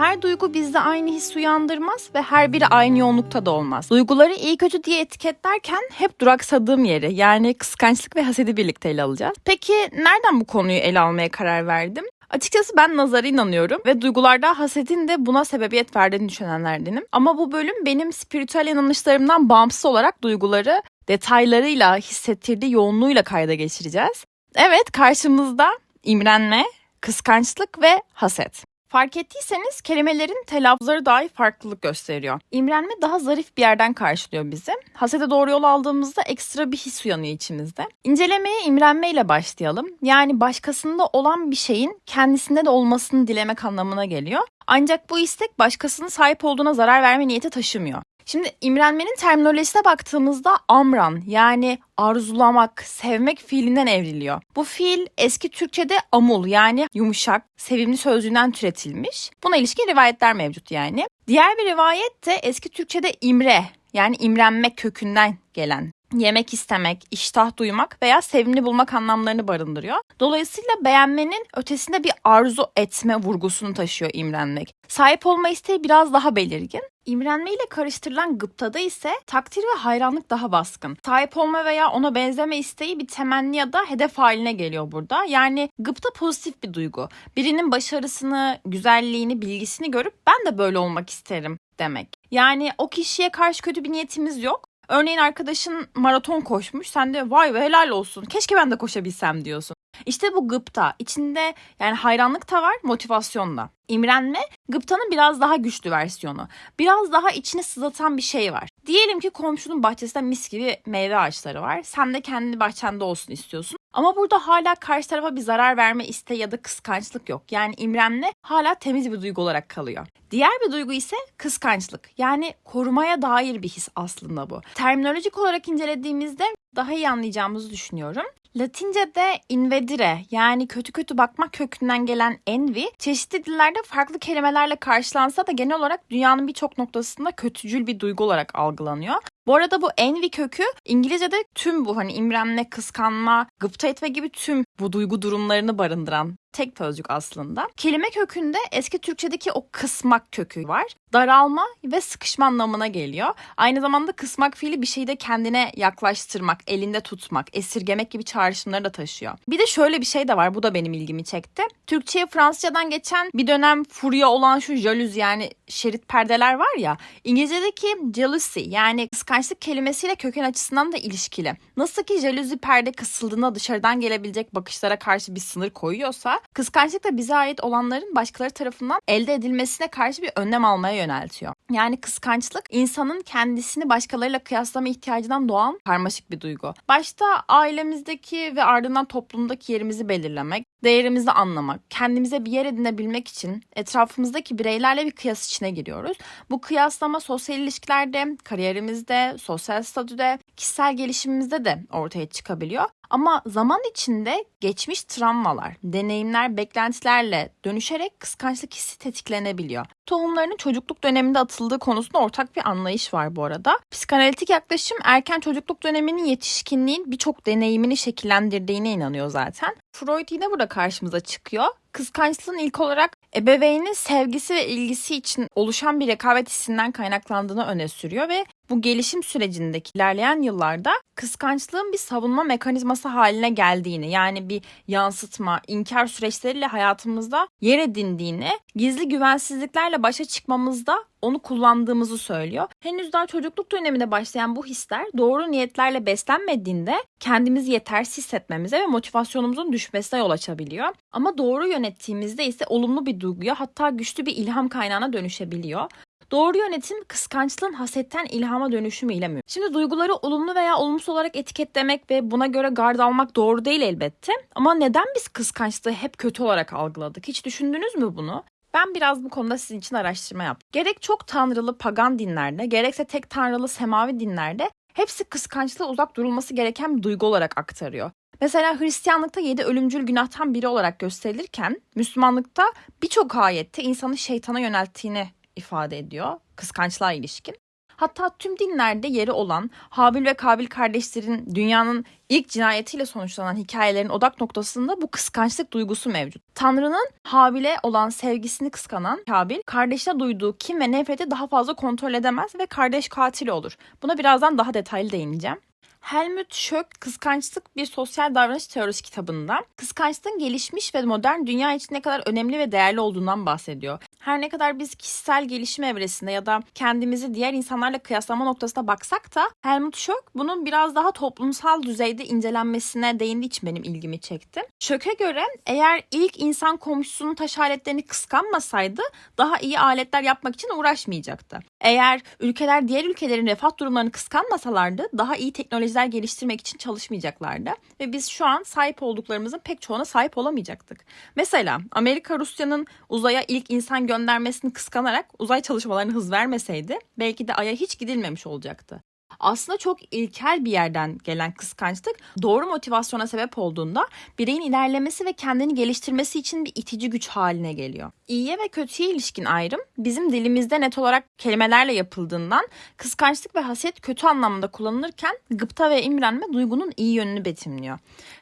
Her duygu bizde aynı his uyandırmaz ve her biri aynı yoğunlukta da olmaz. Duyguları iyi kötü diye etiketlerken hep duraksadığım yeri yani kıskançlık ve hasedi birlikte ele alacağız. Peki nereden bu konuyu ele almaya karar verdim? Açıkçası ben nazara inanıyorum ve duygularda hasedin de buna sebebiyet verdiğini düşünenlerdenim. Ama bu bölüm benim spiritüel inanışlarımdan bağımsız olarak duyguları detaylarıyla, hissettirdiği yoğunluğuyla kayda geçireceğiz. Evet karşımızda imrenme, kıskançlık ve haset. Fark ettiyseniz kelimelerin telaffuzları dahi farklılık gösteriyor. İmrenme daha zarif bir yerden karşılıyor bizi. Hasede doğru yol aldığımızda ekstra bir his uyanıyor içimizde. İncelemeye imrenmeyle başlayalım. Yani başkasında olan bir şeyin kendisinde de olmasını dilemek anlamına geliyor. Ancak bu istek başkasının sahip olduğuna zarar verme niyeti taşımıyor. Şimdi imrenmenin terminolojisine baktığımızda amran yani arzulamak, sevmek fiilinden evriliyor. Bu fiil eski Türkçede amul yani yumuşak, sevimli sözcüğünden türetilmiş. Buna ilişkin rivayetler mevcut yani. Diğer bir rivayet de eski Türkçede imre yani imrenmek kökünden gelen yemek istemek, iştah duymak veya sevimli bulmak anlamlarını barındırıyor. Dolayısıyla beğenmenin ötesinde bir arzu etme vurgusunu taşıyor imrenmek. Sahip olma isteği biraz daha belirgin. İmrenme ile karıştırılan gıptada ise takdir ve hayranlık daha baskın. Sahip olma veya ona benzeme isteği bir temenni ya da hedef haline geliyor burada. Yani gıpta pozitif bir duygu. Birinin başarısını, güzelliğini, bilgisini görüp ben de böyle olmak isterim demek. Yani o kişiye karşı kötü bir niyetimiz yok. Örneğin arkadaşın maraton koşmuş. Sen de vay be helal olsun. Keşke ben de koşabilsem diyorsun. İşte bu gıpta. İçinde yani hayranlık da var, motivasyon da. İmrenme gıptanın biraz daha güçlü versiyonu. Biraz daha içini sızlatan bir şey var. Diyelim ki komşunun bahçesinde mis gibi meyve ağaçları var. Sen de kendi bahçende olsun istiyorsun. Ama burada hala karşı tarafa bir zarar verme isteği ya da kıskançlık yok. Yani imrenme hala temiz bir duygu olarak kalıyor. Diğer bir duygu ise kıskançlık. Yani korumaya dair bir his aslında bu. Terminolojik olarak incelediğimizde daha iyi anlayacağımızı düşünüyorum. Latince'de invedire yani kötü kötü bakmak kökünden gelen envy çeşitli dillerde farklı kelimelerle karşılansa da genel olarak dünyanın birçok noktasında kötücül bir duygu olarak algılanıyor. Bu arada bu envy kökü İngilizce'de tüm bu hani imrenme, kıskanma, gıpta etme gibi tüm bu duygu durumlarını barındıran tek sözcük aslında. Kelime kökünde eski Türkçedeki o kısmak kökü var. Daralma ve sıkışma anlamına geliyor. Aynı zamanda kısmak fiili bir şeyi de kendine yaklaştırmak, elinde tutmak, esirgemek gibi çağrışımları da taşıyor. Bir de şöyle bir şey de var. Bu da benim ilgimi çekti. Türkçe'ye Fransızcadan geçen bir dönem furya olan şu jalüz yani şerit perdeler var ya. İngilizce'deki jealousy yani kıskançlık kelimesiyle köken açısından da ilişkili. Nasıl ki jaluzi perde kısıldığında dışarıdan gelebilecek bakışlara karşı bir sınır koyuyorsa kıskançlık da bize ait olanların başkaları tarafından elde edilmesine karşı bir önlem almaya yöneltiyor. Yani kıskançlık insanın kendisini başkalarıyla kıyaslama ihtiyacından doğan karmaşık bir duygu. Başta ailemizdeki ve ardından toplumdaki yerimizi belirlemek, değerimizi anlamak, kendimize bir yer edinebilmek için etrafımızdaki bireylerle bir kıyas içine giriyoruz. Bu kıyaslama sosyal ilişkilerde, kariyerimizde, sosyal statüde, kişisel gelişimimizde de ortaya çıkabiliyor. Ama zaman içinde geçmiş travmalar, deneyimler, beklentilerle dönüşerek kıskançlık hissi tetiklenebiliyor. Tohumlarının çocukluk döneminde atıldığı konusunda ortak bir anlayış var bu arada. Psikanalitik yaklaşım erken çocukluk döneminin yetişkinliğin birçok deneyimini şekillendirdiğine inanıyor zaten. Freud yine burada karşımıza çıkıyor. Kıskançlığın ilk olarak ebeveynin sevgisi ve ilgisi için oluşan bir rekabet hissinden kaynaklandığını öne sürüyor ve bu gelişim sürecindeki ilerleyen yıllarda kıskançlığın bir savunma mekanizması haline geldiğini yani bir yansıtma, inkar süreçleriyle hayatımızda yer edindiğini, gizli güvensizliklerle başa çıkmamızda onu kullandığımızı söylüyor. Henüz daha çocukluk döneminde başlayan bu hisler doğru niyetlerle beslenmediğinde kendimizi yetersiz hissetmemize ve motivasyonumuzun düşmesine yol açabiliyor. Ama doğru yönettiğimizde ise olumlu bir duyguya hatta güçlü bir ilham kaynağına dönüşebiliyor. Doğru yönetim kıskançlığın hasetten ilhama dönüşümüyle mü? Şimdi duyguları olumlu veya olumsuz olarak etiketlemek ve buna göre gard almak doğru değil elbette. Ama neden biz kıskançlığı hep kötü olarak algıladık? Hiç düşündünüz mü bunu? Ben biraz bu konuda sizin için araştırma yaptım. Gerek çok tanrılı pagan dinlerde, gerekse tek tanrılı semavi dinlerde hepsi kıskançlığa uzak durulması gereken bir duygu olarak aktarıyor. Mesela Hristiyanlıkta yedi ölümcül günahtan biri olarak gösterilirken Müslümanlıkta birçok ayette insanı şeytana yönelttiğini ifade ediyor kıskançlığa ilişkin. Hatta tüm dinlerde yeri olan Habil ve Kabil kardeşlerin dünyanın ilk cinayetiyle sonuçlanan hikayelerin odak noktasında bu kıskançlık duygusu mevcut. Tanrı'nın Habil'e olan sevgisini kıskanan Kabil, kardeşine duyduğu kin ve nefreti daha fazla kontrol edemez ve kardeş katili olur. Buna birazdan daha detaylı değineceğim. Helmut Schök Kıskançlık bir sosyal davranış teorisi kitabında kıskançlığın gelişmiş ve modern dünya için ne kadar önemli ve değerli olduğundan bahsediyor. Her ne kadar biz kişisel gelişim evresinde ya da kendimizi diğer insanlarla kıyaslama noktasına baksak da Helmut Schök bunun biraz daha toplumsal düzeyde incelenmesine değindiği için benim ilgimi çekti. Schök'e göre eğer ilk insan komşusunun taş aletlerini kıskanmasaydı daha iyi aletler yapmak için uğraşmayacaktı. Eğer ülkeler diğer ülkelerin refah durumlarını kıskanmasalardı daha iyi teknolojiler geliştirmek için çalışmayacaklardı ve biz şu an sahip olduklarımızın pek çoğuna sahip olamayacaktık. Mesela Amerika Rusya'nın uzaya ilk insan göndermesini kıskanarak uzay çalışmalarına hız vermeseydi belki de aya hiç gidilmemiş olacaktı aslında çok ilkel bir yerden gelen kıskançlık doğru motivasyona sebep olduğunda bireyin ilerlemesi ve kendini geliştirmesi için bir itici güç haline geliyor. İyiye ve kötüye ilişkin ayrım bizim dilimizde net olarak kelimelerle yapıldığından kıskançlık ve haset kötü anlamda kullanılırken gıpta ve imrenme duygunun iyi yönünü betimliyor.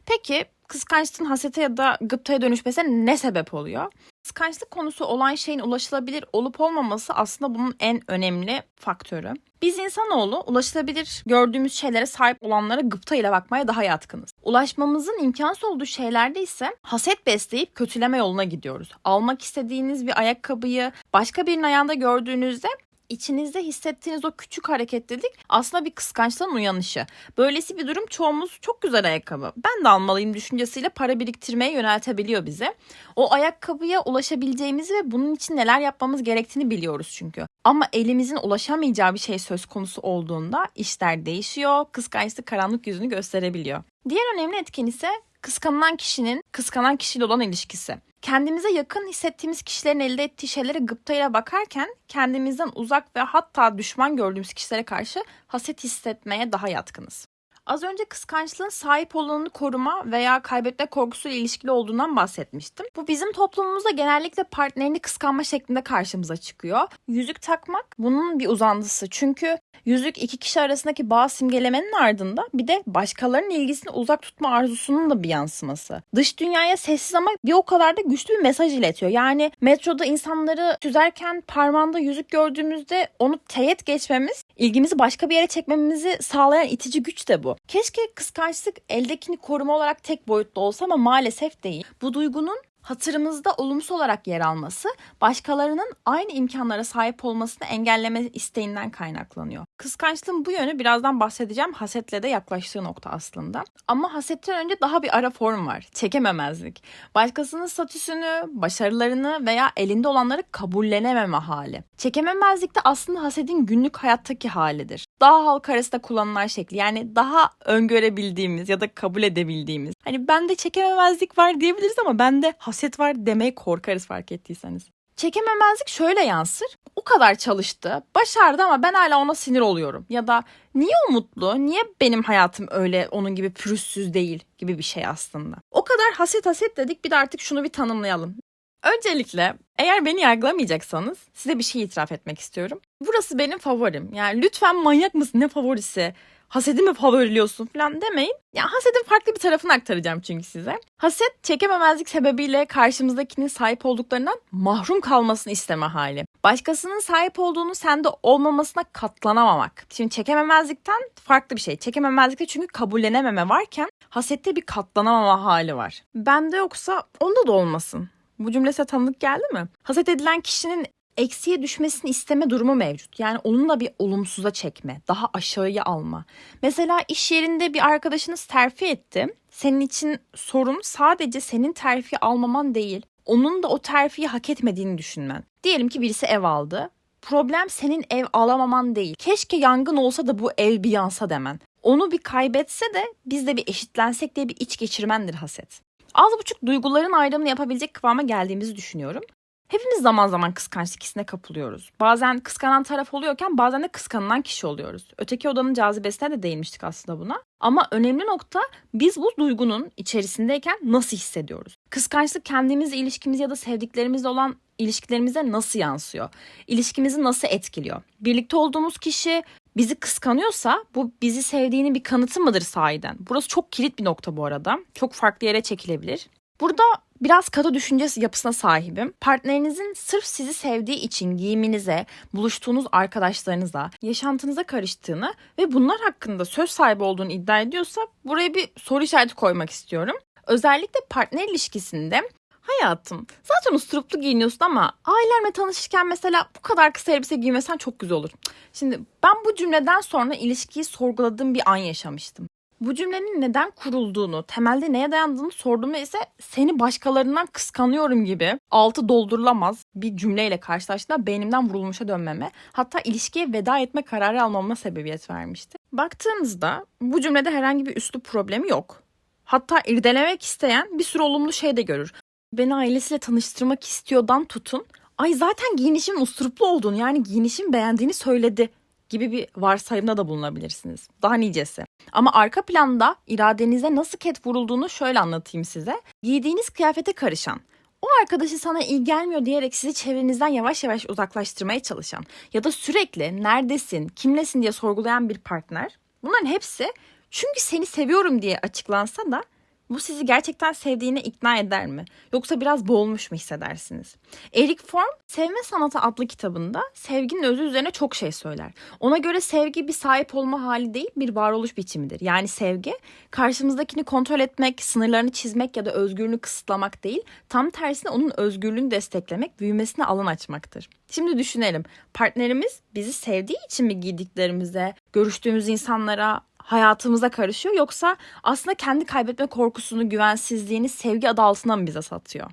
Peki kıskançlığın hasete ya da gıptaya dönüşmesine ne sebep oluyor? Kıskançlık konusu olan şeyin ulaşılabilir olup olmaması aslında bunun en önemli faktörü. Biz insanoğlu ulaşılabilir gördüğümüz şeylere sahip olanlara gıpta ile bakmaya daha yatkınız. Ulaşmamızın imkansız olduğu şeylerde ise haset besleyip kötüleme yoluna gidiyoruz. Almak istediğiniz bir ayakkabıyı başka birinin ayağında gördüğünüzde içinizde hissettiğiniz o küçük hareketlilik aslında bir kıskançlığın uyanışı. Böylesi bir durum çoğumuz çok güzel ayakkabı. Ben de almalıyım düşüncesiyle para biriktirmeye yöneltebiliyor bizi. O ayakkabıya ulaşabileceğimizi ve bunun için neler yapmamız gerektiğini biliyoruz çünkü. Ama elimizin ulaşamayacağı bir şey söz konusu olduğunda işler değişiyor, kıskançlık karanlık yüzünü gösterebiliyor. Diğer önemli etken ise kıskanılan kişinin kıskanan kişiyle olan ilişkisi. Kendimize yakın hissettiğimiz kişilerin elde ettiği şeylere gıptayla bakarken kendimizden uzak ve hatta düşman gördüğümüz kişilere karşı haset hissetmeye daha yatkınız. Az önce kıskançlığın sahip olanını koruma veya kaybetme korkusuyla ilişkili olduğundan bahsetmiştim. Bu bizim toplumumuzda genellikle partnerini kıskanma şeklinde karşımıza çıkıyor. Yüzük takmak bunun bir uzantısı. Çünkü yüzük iki kişi arasındaki bağ simgelemenin ardında bir de başkalarının ilgisini uzak tutma arzusunun da bir yansıması. Dış dünyaya sessiz ama bir o kadar da güçlü bir mesaj iletiyor. Yani metroda insanları süzerken parmağında yüzük gördüğümüzde onu teyit geçmemiz, ilgimizi başka bir yere çekmemizi sağlayan itici güç de bu. Keşke kıskançlık eldekini koruma olarak tek boyutlu olsa ama maalesef değil. Bu duygunun hatırımızda olumsuz olarak yer alması başkalarının aynı imkanlara sahip olmasını engelleme isteğinden kaynaklanıyor. Kıskançlığın bu yönü birazdan bahsedeceğim hasetle de yaklaştığı nokta aslında. Ama hasetten önce daha bir ara form var. Çekememezlik. Başkasının statüsünü, başarılarını veya elinde olanları kabullenememe hali. Çekememezlik de aslında hasedin günlük hayattaki halidir. Daha halk arasında kullanılan şekli yani daha öngörebildiğimiz ya da kabul edebildiğimiz. Hani bende çekememezlik var diyebiliriz ama bende haset var demeye korkarız fark ettiyseniz. Çekememezlik şöyle yansır. O kadar çalıştı, başardı ama ben hala ona sinir oluyorum. Ya da niye o mutlu, niye benim hayatım öyle onun gibi pürüzsüz değil gibi bir şey aslında. O kadar haset haset dedik bir de artık şunu bir tanımlayalım. Öncelikle eğer beni yargılamayacaksanız size bir şey itiraf etmek istiyorum. Burası benim favorim. Yani lütfen manyak mısın ne favorisi? Hasedi mi favoriliyorsun falan demeyin. Ya hasedin farklı bir tarafını aktaracağım çünkü size. Haset çekememezlik sebebiyle karşımızdakinin sahip olduklarından mahrum kalmasını isteme hali. Başkasının sahip olduğunu sende olmamasına katlanamamak. Şimdi çekememezlikten farklı bir şey. Çekememezlikte çünkü kabullenememe varken hasette bir katlanamama hali var. Bende yoksa onda da olmasın. Bu cümle size tanıdık geldi mi? Haset edilen kişinin eksiye düşmesini isteme durumu mevcut. Yani onunla bir olumsuza çekme, daha aşağıya alma. Mesela iş yerinde bir arkadaşınız terfi etti. Senin için sorun sadece senin terfi almaman değil. Onun da o terfiyi hak etmediğini düşünmen. Diyelim ki birisi ev aldı. Problem senin ev alamaman değil. Keşke yangın olsa da bu ev bir yansa demen. Onu bir kaybetse de biz de bir eşitlensek diye bir iç geçirmendir haset az buçuk duyguların ayrımını yapabilecek kıvama geldiğimizi düşünüyorum. Hepimiz zaman zaman kıskançlık hissine kapılıyoruz. Bazen kıskanan taraf oluyorken bazen de kıskanılan kişi oluyoruz. Öteki odanın cazibesine de değinmiştik aslında buna. Ama önemli nokta biz bu duygunun içerisindeyken nasıl hissediyoruz? Kıskançlık kendimizle ilişkimiz ya da sevdiklerimizle olan ilişkilerimize nasıl yansıyor? İlişkimizi nasıl etkiliyor? Birlikte olduğumuz kişi bizi kıskanıyorsa bu bizi sevdiğinin bir kanıtı mıdır sahiden? Burası çok kilit bir nokta bu arada. Çok farklı yere çekilebilir. Burada biraz katı düşünce yapısına sahibim. Partnerinizin sırf sizi sevdiği için giyiminize, buluştuğunuz arkadaşlarınıza, yaşantınıza karıştığını ve bunlar hakkında söz sahibi olduğunu iddia ediyorsa buraya bir soru işareti koymak istiyorum. Özellikle partner ilişkisinde hayatım zaten usturuplu giyiniyorsun ama ailemle tanışırken mesela bu kadar kısa elbise giymesen çok güzel olur. Şimdi ben bu cümleden sonra ilişkiyi sorguladığım bir an yaşamıştım. Bu cümlenin neden kurulduğunu, temelde neye dayandığını sorduğumda ise seni başkalarından kıskanıyorum gibi altı doldurulamaz bir cümleyle karşılaştığımda beynimden vurulmuşa dönmeme, hatta ilişkiye veda etme kararı almama sebebiyet vermişti. Baktığınızda bu cümlede herhangi bir üslup problemi yok. Hatta irdelemek isteyen bir sürü olumlu şey de görür. Beni ailesiyle tanıştırmak istiyordan tutun. Ay zaten giyinişimin usturuplu olduğunu yani giyinişimi beğendiğini söyledi gibi bir varsayımda da bulunabilirsiniz. Daha nicesi. Ama arka planda iradenize nasıl ket vurulduğunu şöyle anlatayım size. Giydiğiniz kıyafete karışan, o arkadaşı sana iyi gelmiyor diyerek sizi çevrenizden yavaş yavaş uzaklaştırmaya çalışan ya da sürekli neredesin, kimlesin diye sorgulayan bir partner. Bunların hepsi çünkü seni seviyorum diye açıklansa da bu sizi gerçekten sevdiğine ikna eder mi? Yoksa biraz boğulmuş mu hissedersiniz? Eric Fromm Sevme Sanatı adlı kitabında sevginin özü üzerine çok şey söyler. Ona göre sevgi bir sahip olma hali değil bir varoluş biçimidir. Yani sevgi karşımızdakini kontrol etmek, sınırlarını çizmek ya da özgürlüğünü kısıtlamak değil, tam tersine onun özgürlüğünü desteklemek, büyümesine alan açmaktır. Şimdi düşünelim. Partnerimiz bizi sevdiği için mi giydiklerimize, görüştüğümüz insanlara, hayatımıza karışıyor yoksa aslında kendi kaybetme korkusunu, güvensizliğini sevgi adı altına mı bize satıyor?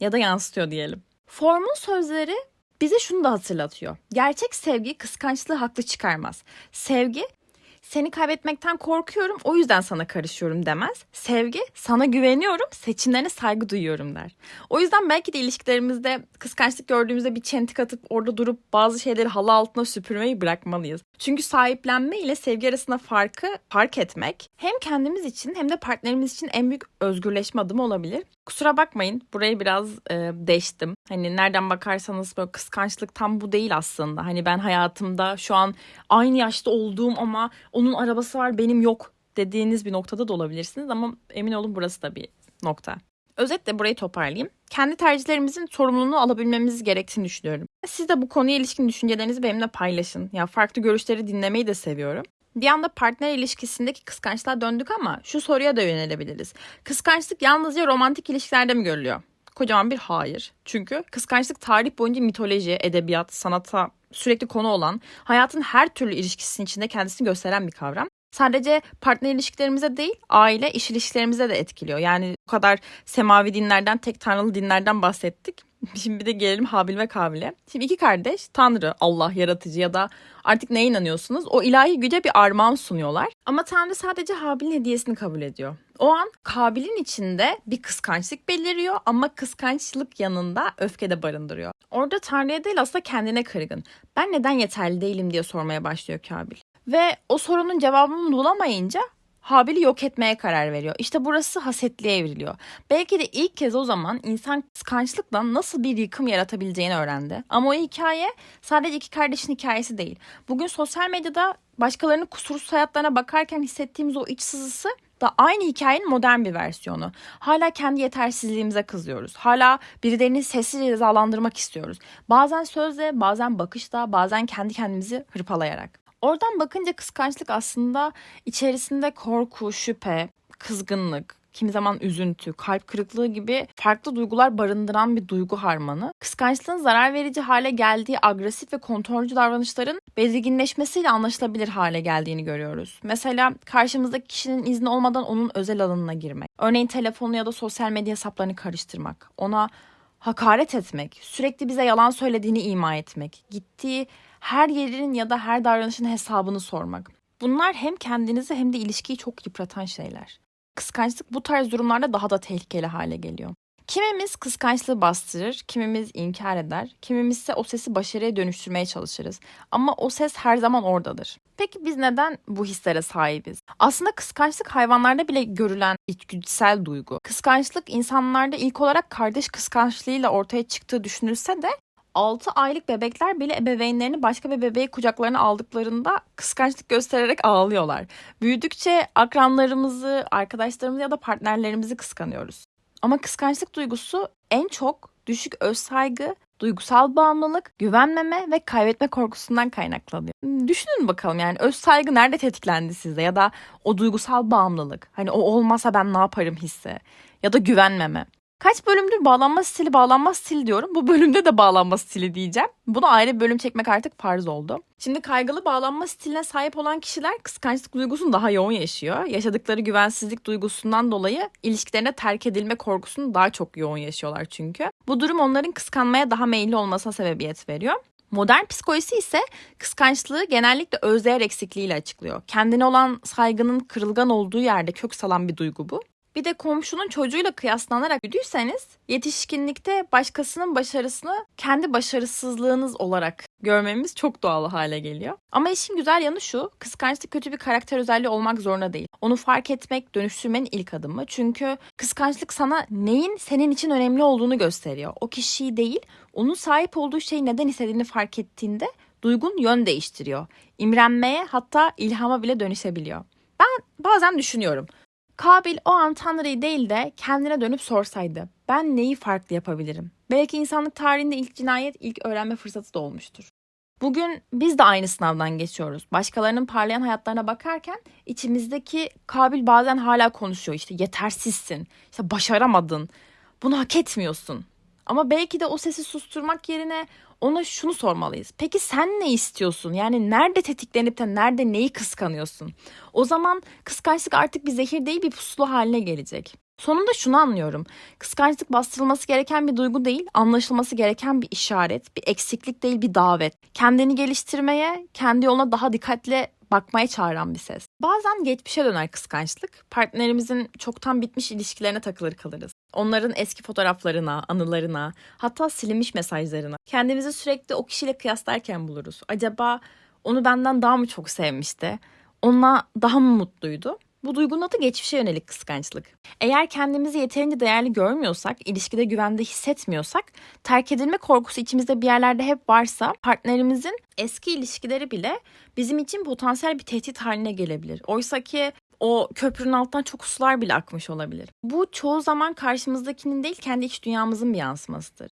Ya da yansıtıyor diyelim. Form'un sözleri bize şunu da hatırlatıyor. Gerçek sevgi kıskançlığı haklı çıkarmaz. Sevgi seni kaybetmekten korkuyorum o yüzden sana karışıyorum demez. Sevgi sana güveniyorum seçimlerine saygı duyuyorum der. O yüzden belki de ilişkilerimizde kıskançlık gördüğümüzde bir çentik atıp orada durup bazı şeyleri halı altına süpürmeyi bırakmalıyız. Çünkü sahiplenme ile sevgi arasında farkı fark etmek hem kendimiz için hem de partnerimiz için en büyük özgürleşme adımı olabilir. Kusura bakmayın burayı biraz e, değiştim. Hani nereden bakarsanız böyle kıskançlık tam bu değil aslında. Hani ben hayatımda şu an aynı yaşta olduğum ama onun arabası var benim yok dediğiniz bir noktada da olabilirsiniz. Ama emin olun burası da bir nokta. Özetle burayı toparlayayım. Kendi tercihlerimizin sorumluluğunu alabilmemiz gerektiğini düşünüyorum. Siz de bu konuya ilişkin düşüncelerinizi benimle paylaşın. Ya farklı görüşleri dinlemeyi de seviyorum. Bir anda partner ilişkisindeki kıskançlığa döndük ama şu soruya da yönelebiliriz. Kıskançlık yalnızca romantik ilişkilerde mi görülüyor? Kocaman bir hayır. Çünkü kıskançlık tarih boyunca mitoloji, edebiyat, sanata sürekli konu olan, hayatın her türlü ilişkisinin içinde kendisini gösteren bir kavram. Sadece partner ilişkilerimize değil, aile, iş ilişkilerimize de etkiliyor. Yani bu kadar semavi dinlerden, tek tanrılı dinlerden bahsettik. Şimdi bir de gelelim Habil ve Kabil'e. Şimdi iki kardeş Tanrı, Allah, yaratıcı ya da artık neye inanıyorsunuz? O ilahi güce bir armağan sunuyorlar. Ama Tanrı sadece Habil'in hediyesini kabul ediyor. O an Kabil'in içinde bir kıskançlık beliriyor ama kıskançlık yanında öfke de barındırıyor. Orada Tanrı'ya değil aslında kendine kırgın. Ben neden yeterli değilim diye sormaya başlıyor Kabil. Ve o sorunun cevabını bulamayınca Habil'i yok etmeye karar veriyor. İşte burası hasetliğe evriliyor. Belki de ilk kez o zaman insan kıskançlıkla nasıl bir yıkım yaratabileceğini öğrendi. Ama o hikaye sadece iki kardeşin hikayesi değil. Bugün sosyal medyada başkalarının kusursuz hayatlarına bakarken hissettiğimiz o iç sızısı da aynı hikayenin modern bir versiyonu. Hala kendi yetersizliğimize kızıyoruz. Hala birilerini sessizce cezalandırmak istiyoruz. Bazen sözle, bazen bakışla, bazen kendi kendimizi hırpalayarak. Oradan bakınca kıskançlık aslında içerisinde korku, şüphe, kızgınlık, kimi zaman üzüntü, kalp kırıklığı gibi farklı duygular barındıran bir duygu harmanı. Kıskançlığın zarar verici hale geldiği agresif ve kontrolcü davranışların belirginleşmesiyle anlaşılabilir hale geldiğini görüyoruz. Mesela karşımızdaki kişinin izni olmadan onun özel alanına girmek. Örneğin telefonu ya da sosyal medya hesaplarını karıştırmak. Ona hakaret etmek, sürekli bize yalan söylediğini ima etmek, gittiği her yerin ya da her davranışın hesabını sormak. Bunlar hem kendinizi hem de ilişkiyi çok yıpratan şeyler. Kıskançlık bu tarz durumlarda daha da tehlikeli hale geliyor. Kimimiz kıskançlığı bastırır, kimimiz inkar eder, kimimiz ise o sesi başarıya dönüştürmeye çalışırız. Ama o ses her zaman oradadır. Peki biz neden bu hislere sahibiz? Aslında kıskançlık hayvanlarda bile görülen içgüdüsel duygu. Kıskançlık insanlarda ilk olarak kardeş kıskançlığıyla ortaya çıktığı düşünülse de 6 aylık bebekler bile ebeveynlerini başka bir bebeği kucaklarına aldıklarında kıskançlık göstererek ağlıyorlar. Büyüdükçe akranlarımızı, arkadaşlarımızı ya da partnerlerimizi kıskanıyoruz. Ama kıskançlık duygusu en çok düşük öz saygı, duygusal bağımlılık, güvenmeme ve kaybetme korkusundan kaynaklanıyor. Düşünün bakalım yani öz saygı nerede tetiklendi sizde ya da o duygusal bağımlılık. Hani o olmasa ben ne yaparım hisse ya da güvenmeme. Kaç bölümdür bağlanma stili bağlanma stili diyorum. Bu bölümde de bağlanma stili diyeceğim. Buna ayrı bir bölüm çekmek artık farz oldu. Şimdi kaygılı bağlanma stiline sahip olan kişiler kıskançlık duygusunu daha yoğun yaşıyor. Yaşadıkları güvensizlik duygusundan dolayı ilişkilerine terk edilme korkusunu daha çok yoğun yaşıyorlar çünkü. Bu durum onların kıskanmaya daha meyilli olmasına sebebiyet veriyor. Modern psikolojisi ise kıskançlığı genellikle özdeğer eksikliğiyle açıklıyor. Kendine olan saygının kırılgan olduğu yerde kök salan bir duygu bu. Bir de komşunun çocuğuyla kıyaslanarak büyüdüyseniz yetişkinlikte başkasının başarısını kendi başarısızlığınız olarak görmemiz çok doğal hale geliyor. Ama işin güzel yanı şu, kıskançlık kötü bir karakter özelliği olmak zorunda değil. Onu fark etmek, dönüştürmenin ilk adımı. Çünkü kıskançlık sana neyin senin için önemli olduğunu gösteriyor. O kişiyi değil, onun sahip olduğu şeyi neden istediğini fark ettiğinde duygun yön değiştiriyor. İmrenmeye hatta ilhama bile dönüşebiliyor. Ben bazen düşünüyorum. Kabil o an Tanrı'yı değil de kendine dönüp sorsaydı ben neyi farklı yapabilirim? Belki insanlık tarihinde ilk cinayet, ilk öğrenme fırsatı da olmuştur. Bugün biz de aynı sınavdan geçiyoruz. Başkalarının parlayan hayatlarına bakarken içimizdeki Kabil bazen hala konuşuyor. İşte yetersizsin, işte başaramadın, bunu hak etmiyorsun. Ama belki de o sesi susturmak yerine ona şunu sormalıyız. Peki sen ne istiyorsun? Yani nerede tetiklenip de nerede neyi kıskanıyorsun? O zaman kıskançlık artık bir zehir değil bir pusulu haline gelecek. Sonunda şunu anlıyorum. Kıskançlık bastırılması gereken bir duygu değil, anlaşılması gereken bir işaret, bir eksiklik değil bir davet. Kendini geliştirmeye, kendi yoluna daha dikkatli bakmaya çağıran bir ses. Bazen geçmişe döner kıskançlık. Partnerimizin çoktan bitmiş ilişkilerine takılır kalırız. Onların eski fotoğraflarına, anılarına, hatta silinmiş mesajlarına. Kendimizi sürekli o kişiyle kıyaslarken buluruz. Acaba onu benden daha mı çok sevmişti? Onunla daha mı mutluydu? Bu duygunun adı geçmişe yönelik kıskançlık. Eğer kendimizi yeterince değerli görmüyorsak, ilişkide güvende hissetmiyorsak, terk edilme korkusu içimizde bir yerlerde hep varsa partnerimizin eski ilişkileri bile bizim için potansiyel bir tehdit haline gelebilir. Oysa ki o köprünün altından çok sular bile akmış olabilir. Bu çoğu zaman karşımızdakinin değil kendi iç dünyamızın bir yansımasıdır.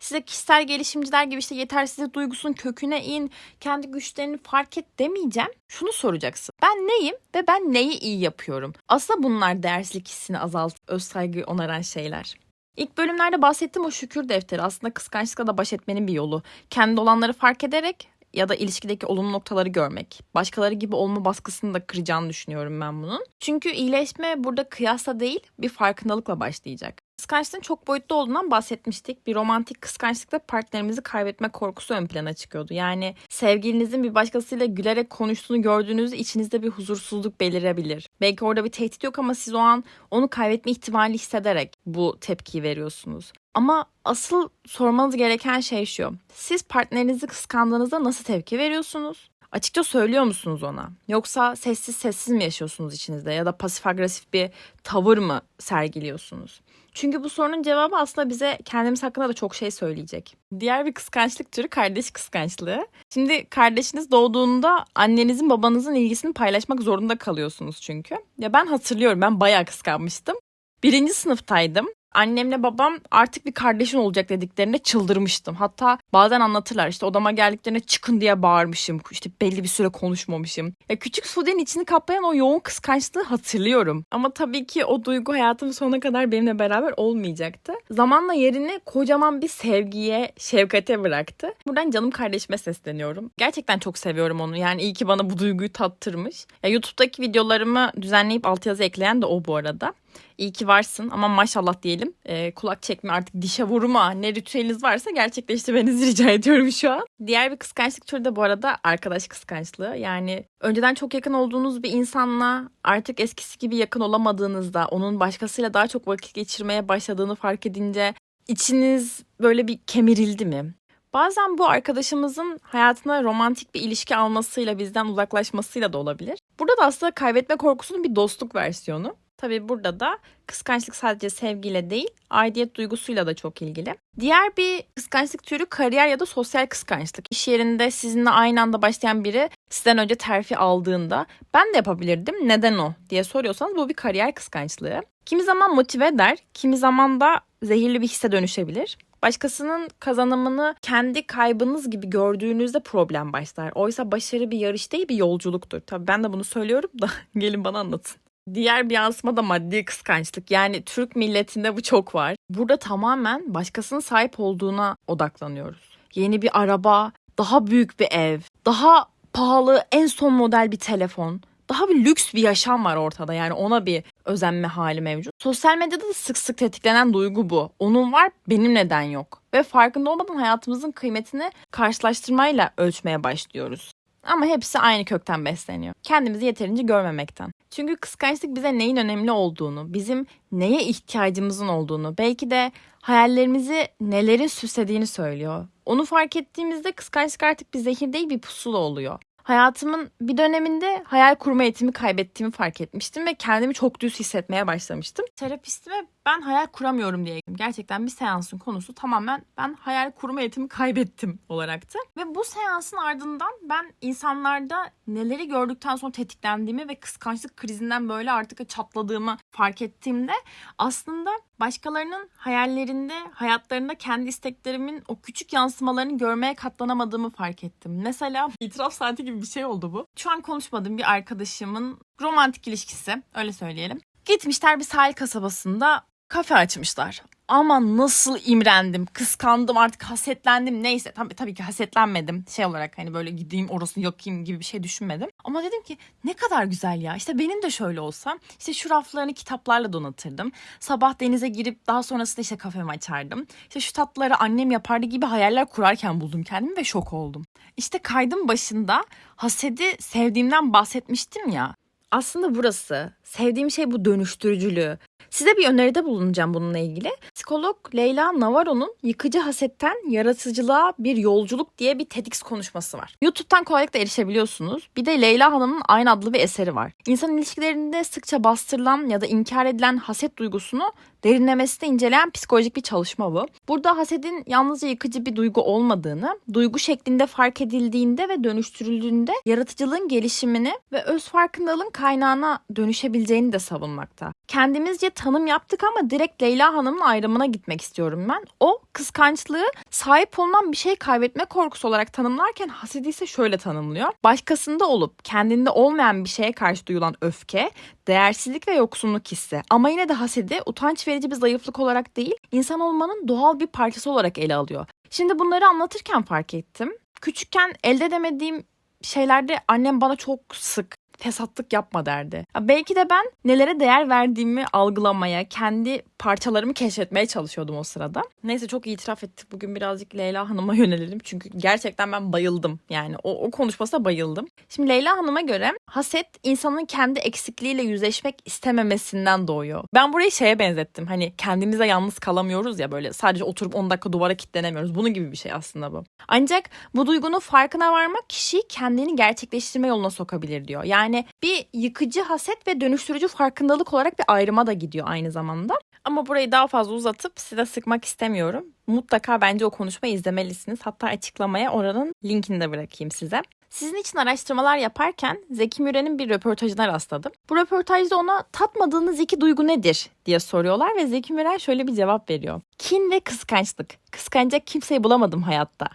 Size kişisel gelişimciler gibi işte yetersizlik duygusunun köküne in, kendi güçlerini fark et demeyeceğim. Şunu soracaksın. Ben neyim ve ben neyi iyi yapıyorum? Aslında bunlar değersizlik hissini azalt, öz saygı onaran şeyler. İlk bölümlerde bahsettiğim o şükür defteri aslında kıskançlıkla da baş etmenin bir yolu. Kendi olanları fark ederek ya da ilişkideki olumlu noktaları görmek. Başkaları gibi olma baskısını da kıracağını düşünüyorum ben bunun. Çünkü iyileşme burada kıyasla değil bir farkındalıkla başlayacak. Kıskançlığın çok boyutlu olduğundan bahsetmiştik. Bir romantik kıskançlıkta partnerimizi kaybetme korkusu ön plana çıkıyordu. Yani sevgilinizin bir başkasıyla gülerek konuştuğunu gördüğünüzde içinizde bir huzursuzluk belirebilir. Belki orada bir tehdit yok ama siz o an onu kaybetme ihtimali hissederek bu tepkiyi veriyorsunuz. Ama asıl sormanız gereken şey şu. Siz partnerinizi kıskandığınızda nasıl tepki veriyorsunuz? Açıkça söylüyor musunuz ona? Yoksa sessiz sessiz mi yaşıyorsunuz içinizde ya da pasif agresif bir tavır mı sergiliyorsunuz? Çünkü bu sorunun cevabı aslında bize kendimiz hakkında da çok şey söyleyecek. Diğer bir kıskançlık türü kardeş kıskançlığı. Şimdi kardeşiniz doğduğunda annenizin babanızın ilgisini paylaşmak zorunda kalıyorsunuz çünkü. Ya ben hatırlıyorum ben bayağı kıskanmıştım. Birinci sınıftaydım. Annemle babam artık bir kardeşin olacak dediklerinde çıldırmıştım. Hatta bazen anlatırlar işte odama geldiklerinde çıkın diye bağırmışım. İşte belli bir süre konuşmamışım. Ya küçük Sude'nin içini kaplayan o yoğun kıskançlığı hatırlıyorum. Ama tabii ki o duygu hayatım sonuna kadar benimle beraber olmayacaktı. Zamanla yerini kocaman bir sevgiye, şefkate bıraktı. Buradan canım kardeşime sesleniyorum. Gerçekten çok seviyorum onu. Yani iyi ki bana bu duyguyu tattırmış. Ya YouTube'daki videolarımı düzenleyip altyazı ekleyen de o bu arada. İyi ki varsın ama maşallah diyelim. Ee, kulak çekme artık dişe vurma ne ritüeliniz varsa gerçekleştirmenizi rica ediyorum şu an. Diğer bir kıskançlık türü de bu arada arkadaş kıskançlığı. Yani önceden çok yakın olduğunuz bir insanla artık eskisi gibi yakın olamadığınızda onun başkasıyla daha çok vakit geçirmeye başladığını fark edince içiniz böyle bir kemirildi mi? Bazen bu arkadaşımızın hayatına romantik bir ilişki almasıyla bizden uzaklaşmasıyla da olabilir. Burada da aslında kaybetme korkusunun bir dostluk versiyonu. Tabii burada da kıskançlık sadece sevgiyle değil, aidiyet duygusuyla da çok ilgili. Diğer bir kıskançlık türü kariyer ya da sosyal kıskançlık. İş yerinde sizinle aynı anda başlayan biri sizden önce terfi aldığında ben de yapabilirdim neden o diye soruyorsanız bu bir kariyer kıskançlığı. Kimi zaman motive eder, kimi zaman da zehirli bir hisse dönüşebilir. Başkasının kazanımını kendi kaybınız gibi gördüğünüzde problem başlar. Oysa başarı bir yarış değil bir yolculuktur. Tabii ben de bunu söylüyorum da gelin bana anlatın. Diğer bir yansıma da maddi kıskançlık. Yani Türk milletinde bu çok var. Burada tamamen başkasının sahip olduğuna odaklanıyoruz. Yeni bir araba, daha büyük bir ev, daha pahalı en son model bir telefon. Daha bir lüks bir yaşam var ortada yani ona bir özenme hali mevcut. Sosyal medyada da sık sık tetiklenen duygu bu. Onun var benim neden yok. Ve farkında olmadan hayatımızın kıymetini karşılaştırmayla ölçmeye başlıyoruz. Ama hepsi aynı kökten besleniyor. Kendimizi yeterince görmemekten. Çünkü kıskançlık bize neyin önemli olduğunu, bizim neye ihtiyacımızın olduğunu, belki de hayallerimizi nelerin süslediğini söylüyor. Onu fark ettiğimizde kıskançlık artık bir zehir değil bir pusula oluyor. Hayatımın bir döneminde hayal kurma eğitimi kaybettiğimi fark etmiştim ve kendimi çok düz hissetmeye başlamıştım. Terapistime ben hayal kuramıyorum diye gerçekten bir seansın konusu tamamen ben hayal kurma eğitimi kaybettim olaraktı. Ve bu seansın ardından ben insanlarda neleri gördükten sonra tetiklendiğimi ve kıskançlık krizinden böyle artık çatladığımı fark ettiğimde aslında başkalarının hayallerinde, hayatlarında kendi isteklerimin o küçük yansımalarını görmeye katlanamadığımı fark ettim. Mesela itiraf saati gibi bir şey oldu bu. Şu an konuşmadığım bir arkadaşımın romantik ilişkisi, öyle söyleyelim. Gitmişler bir sahil kasabasında kafe açmışlar. Ama nasıl imrendim, kıskandım artık hasetlendim neyse. Tabii, tabii ki hasetlenmedim şey olarak hani böyle gideyim orasını yakayım gibi bir şey düşünmedim. Ama dedim ki ne kadar güzel ya işte benim de şöyle olsam işte şu raflarını kitaplarla donatırdım. Sabah denize girip daha sonrasında işte kafemi açardım. İşte şu tatlıları annem yapardı gibi hayaller kurarken buldum kendimi ve şok oldum. İşte kaydım başında hasedi sevdiğimden bahsetmiştim ya. Aslında burası. Sevdiğim şey bu dönüştürücülüğü. Size bir öneride bulunacağım bununla ilgili. Psikolog Leyla Navarro'nun Yıkıcı Hasetten Yaratıcılığa Bir Yolculuk diye bir TEDx konuşması var. YouTube'dan kolaylıkla erişebiliyorsunuz. Bir de Leyla Hanım'ın aynı adlı bir eseri var. İnsan ilişkilerinde sıkça bastırılan ya da inkar edilen haset duygusunu derinlemesine inceleyen psikolojik bir çalışma bu. Burada hasedin yalnızca yıkıcı bir duygu olmadığını, duygu şeklinde fark edildiğinde ve dönüştürüldüğünde yaratıcılığın gelişimini ve öz farkındalığın kaynağına dönüşebileceğini de savunmakta. Kendimizce tanım yaptık ama direkt Leyla Hanım'ın ayrımına gitmek istiyorum ben. O kıskançlığı sahip olunan bir şey kaybetme korkusu olarak tanımlarken hasedi ise şöyle tanımlıyor. Başkasında olup kendinde olmayan bir şeye karşı duyulan öfke, değersizlik ve yoksunluk hissi. Ama yine de hasedi utanç verici bir zayıflık olarak değil, insan olmanın doğal bir parçası olarak ele alıyor. Şimdi bunları anlatırken fark ettim. Küçükken elde edemediğim şeylerde annem bana çok sık fesatlık yapma derdi. Belki de ben nelere değer verdiğimi algılamaya, kendi parçalarımı keşfetmeye çalışıyordum o sırada. Neyse çok itiraf ettik. Bugün birazcık Leyla Hanım'a yönelelim. Çünkü gerçekten ben bayıldım. Yani o, o konuşmasına bayıldım. Şimdi Leyla Hanım'a göre haset insanın kendi eksikliğiyle yüzleşmek istememesinden doğuyor. Ben burayı şeye benzettim. Hani kendimize yalnız kalamıyoruz ya böyle sadece oturup 10 dakika duvara kilitlenemiyoruz. Bunun gibi bir şey aslında bu. Ancak bu duygunun farkına varmak kişiyi kendini gerçekleştirme yoluna sokabilir diyor. Yani bir yıkıcı haset ve dönüştürücü farkındalık olarak bir ayrıma da gidiyor aynı zamanda. Ama burayı daha fazla uzatıp size sıkmak istemiyorum. Mutlaka bence o konuşmayı izlemelisiniz. Hatta açıklamaya oranın linkini de bırakayım size. Sizin için araştırmalar yaparken Zeki Müren'in bir röportajına rastladım. Bu röportajda ona tatmadığınız iki duygu nedir diye soruyorlar ve Zeki Müren şöyle bir cevap veriyor. Kin ve kıskançlık. Kıskanacak kimseyi bulamadım hayatta.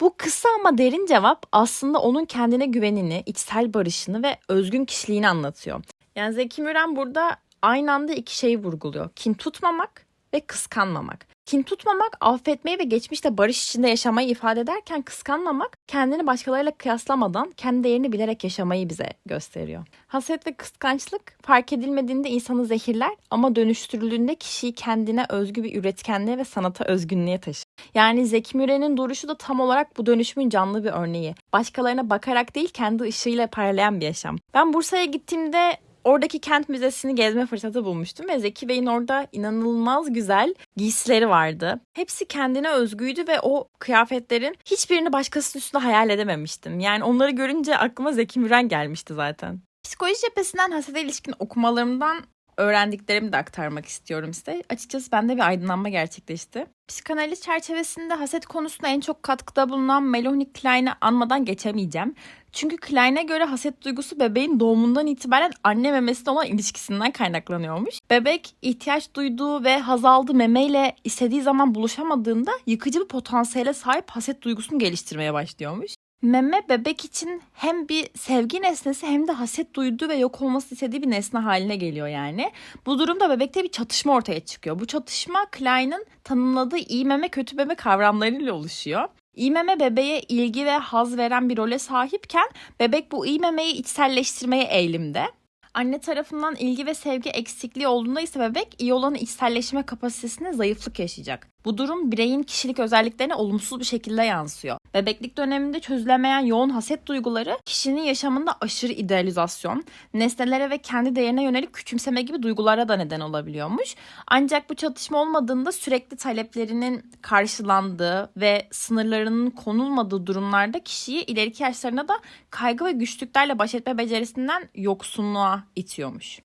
Bu kısa ama derin cevap aslında onun kendine güvenini, içsel barışını ve özgün kişiliğini anlatıyor. Yani Zeki Müren burada aynı anda iki şeyi vurguluyor. Kin tutmamak ve kıskanmamak. Kin tutmamak, affetmeyi ve geçmişte barış içinde yaşamayı ifade ederken kıskanmamak, kendini başkalarıyla kıyaslamadan kendi değerini bilerek yaşamayı bize gösteriyor. Haset ve kıskançlık fark edilmediğinde insanı zehirler ama dönüştürüldüğünde kişiyi kendine özgü bir üretkenliğe ve sanata özgünlüğe taşır. Yani Zeki Müren'in duruşu da tam olarak bu dönüşümün canlı bir örneği. Başkalarına bakarak değil kendi ışığıyla paralayan bir yaşam. Ben Bursa'ya gittiğimde oradaki kent müzesini gezme fırsatı bulmuştum ve Zeki Bey'in orada inanılmaz güzel giysileri vardı. Hepsi kendine özgüydü ve o kıyafetlerin hiçbirini başkasının üstünde hayal edememiştim. Yani onları görünce aklıma Zeki Müren gelmişti zaten. Psikoloji cephesinden hasede ilişkin okumalarımdan öğrendiklerimi de aktarmak istiyorum size. Açıkçası bende bir aydınlanma gerçekleşti. Psikanaliz çerçevesinde haset konusunda en çok katkıda bulunan Melanie Klein'i anmadan geçemeyeceğim. Çünkü Klein'e göre haset duygusu bebeğin doğumundan itibaren anne memesine olan ilişkisinden kaynaklanıyormuş. Bebek ihtiyaç duyduğu ve haz aldığı memeyle istediği zaman buluşamadığında yıkıcı bir potansiyele sahip haset duygusunu geliştirmeye başlıyormuş. Meme bebek için hem bir sevgi nesnesi hem de haset duyduğu ve yok olması istediği bir nesne haline geliyor yani. Bu durumda bebekte bir çatışma ortaya çıkıyor. Bu çatışma Klein'in tanımladığı iyi meme kötü meme kavramlarıyla oluşuyor. İyi meme bebeğe ilgi ve haz veren bir role sahipken bebek bu iyi memeyi içselleştirmeye eğilimde. Anne tarafından ilgi ve sevgi eksikliği olduğunda ise bebek iyi olanı içselleşme kapasitesine zayıflık yaşayacak. Bu durum bireyin kişilik özelliklerine olumsuz bir şekilde yansıyor. Bebeklik döneminde çözülemeyen yoğun haset duyguları kişinin yaşamında aşırı idealizasyon, nesnelere ve kendi değerine yönelik küçümseme gibi duygulara da neden olabiliyormuş. Ancak bu çatışma olmadığında sürekli taleplerinin karşılandığı ve sınırlarının konulmadığı durumlarda kişiyi ileriki yaşlarına da kaygı ve güçlüklerle baş etme becerisinden yoksunluğa itiyormuş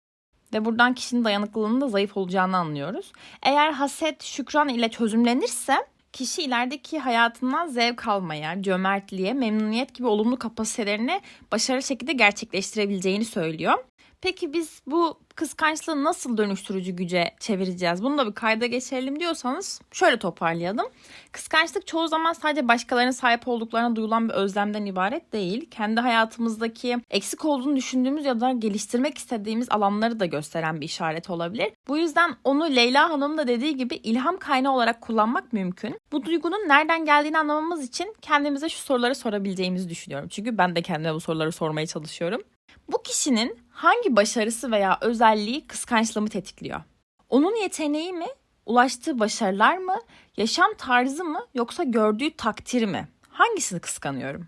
ve buradan kişinin dayanıklılığının da zayıf olacağını anlıyoruz. Eğer haset şükran ile çözümlenirse kişi ilerideki hayatından zevk almaya, cömertliğe, memnuniyet gibi olumlu kapasitelerini başarılı şekilde gerçekleştirebileceğini söylüyor. Peki biz bu kıskançlığı nasıl dönüştürücü güce çevireceğiz? Bunu da bir kayda geçirelim diyorsanız şöyle toparlayalım. Kıskançlık çoğu zaman sadece başkalarının sahip olduklarına duyulan bir özlemden ibaret değil. Kendi hayatımızdaki eksik olduğunu düşündüğümüz ya da geliştirmek istediğimiz alanları da gösteren bir işaret olabilir. Bu yüzden onu Leyla Hanım da dediği gibi ilham kaynağı olarak kullanmak mümkün. Bu duygunun nereden geldiğini anlamamız için kendimize şu soruları sorabileceğimizi düşünüyorum. Çünkü ben de kendime bu soruları sormaya çalışıyorum. Bu kişinin hangi başarısı veya özelliği kıskançlığımı tetikliyor? Onun yeteneği mi, ulaştığı başarılar mı, yaşam tarzı mı yoksa gördüğü takdir mi? Hangisini kıskanıyorum?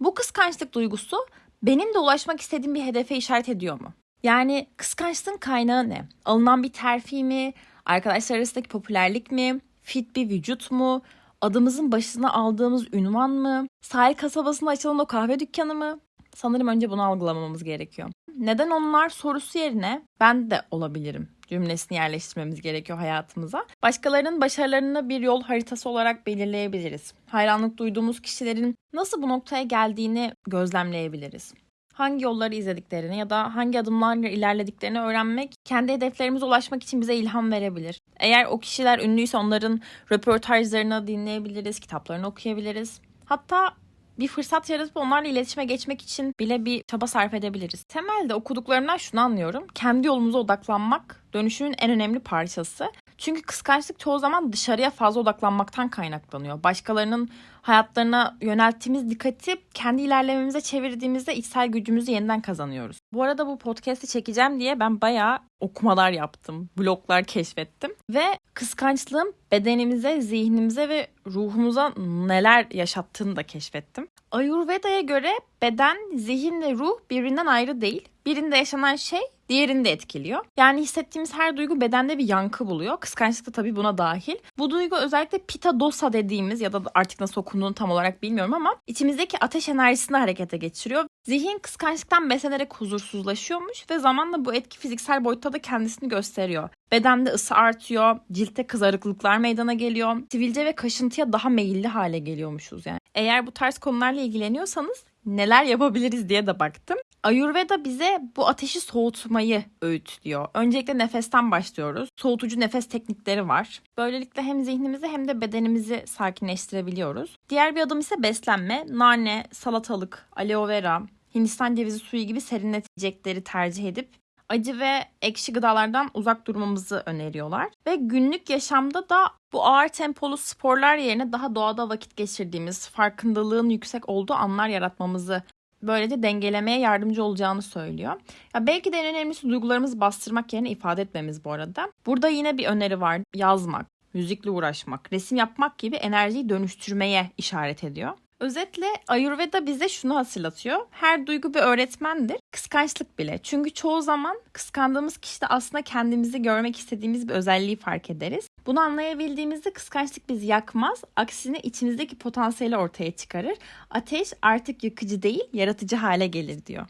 Bu kıskançlık duygusu benim de ulaşmak istediğim bir hedefe işaret ediyor mu? Yani kıskançlığın kaynağı ne? Alınan bir terfi mi? Arkadaşlar arasındaki popülerlik mi? Fit bir vücut mu? Adımızın başına aldığımız ünvan mı? Sahil kasabasında açılan o kahve dükkanı mı? Sanırım önce bunu algılamamız gerekiyor. Neden onlar sorusu yerine ben de olabilirim cümlesini yerleştirmemiz gerekiyor hayatımıza. Başkalarının başarılarını bir yol haritası olarak belirleyebiliriz. Hayranlık duyduğumuz kişilerin nasıl bu noktaya geldiğini gözlemleyebiliriz. Hangi yolları izlediklerini ya da hangi adımlarla ilerlediklerini öğrenmek kendi hedeflerimize ulaşmak için bize ilham verebilir. Eğer o kişiler ünlüyse onların röportajlarını dinleyebiliriz, kitaplarını okuyabiliriz. Hatta bir fırsat yaratıp onlarla iletişime geçmek için bile bir çaba sarf edebiliriz. Temelde okuduklarımdan şunu anlıyorum. Kendi yolumuza odaklanmak dönüşümün en önemli parçası. Çünkü kıskançlık çoğu zaman dışarıya fazla odaklanmaktan kaynaklanıyor. Başkalarının hayatlarına yönelttiğimiz dikkati kendi ilerlememize çevirdiğimizde içsel gücümüzü yeniden kazanıyoruz. Bu arada bu podcast'i çekeceğim diye ben bayağı okumalar yaptım, bloglar keşfettim ve kıskançlığın bedenimize, zihnimize ve ruhumuza neler yaşattığını da keşfettim. Ayurveda'ya göre beden, zihin ve ruh birbirinden ayrı değil. Birinde yaşanan şey diğerinde etkiliyor. Yani hissettiğimiz her duygu bedende bir yankı buluyor. Kıskançlık da tabii buna dahil. Bu duygu özellikle pita dosa dediğimiz ya da artık nasıl okunduğunu tam olarak bilmiyorum ama içimizdeki ateş enerjisini harekete geçiriyor. Zihin kıskançlıktan beslenerek huzursuzlaşıyormuş ve zamanla bu etki fiziksel boyutta da kendisini gösteriyor. Bedende ısı artıyor, ciltte kızarıklıklar meydana geliyor, sivilce ve kaşıntıya daha meyilli hale geliyormuşuz yani. Eğer bu tarz konularla ilgileniyorsanız neler yapabiliriz diye de baktım. Ayurveda bize bu ateşi soğutmayı öğütlüyor. Öncelikle nefesten başlıyoruz. Soğutucu nefes teknikleri var. Böylelikle hem zihnimizi hem de bedenimizi sakinleştirebiliyoruz. Diğer bir adım ise beslenme. Nane, salatalık, aloe vera, Hindistan cevizi suyu gibi serinletecekleri tercih edip acı ve ekşi gıdalardan uzak durmamızı öneriyorlar. Ve günlük yaşamda da bu ağır tempolu sporlar yerine daha doğada vakit geçirdiğimiz, farkındalığın yüksek olduğu anlar yaratmamızı böylece dengelemeye yardımcı olacağını söylüyor. Ya belki de en önemlisi duygularımızı bastırmak yerine ifade etmemiz bu arada. Burada yine bir öneri var. Yazmak, müzikle uğraşmak, resim yapmak gibi enerjiyi dönüştürmeye işaret ediyor. Özetle Ayurveda bize şunu hatırlatıyor. Her duygu bir öğretmendir. Kıskançlık bile. Çünkü çoğu zaman kıskandığımız kişide aslında kendimizi görmek istediğimiz bir özelliği fark ederiz. Bunu anlayabildiğimizde kıskançlık bizi yakmaz. Aksine içimizdeki potansiyeli ortaya çıkarır. Ateş artık yıkıcı değil, yaratıcı hale gelir diyor.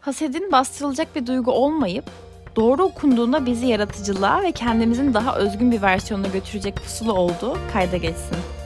Hasedin bastırılacak bir duygu olmayıp doğru okunduğunda bizi yaratıcılığa ve kendimizin daha özgün bir versiyonuna götürecek pusulu olduğu kayda geçsin.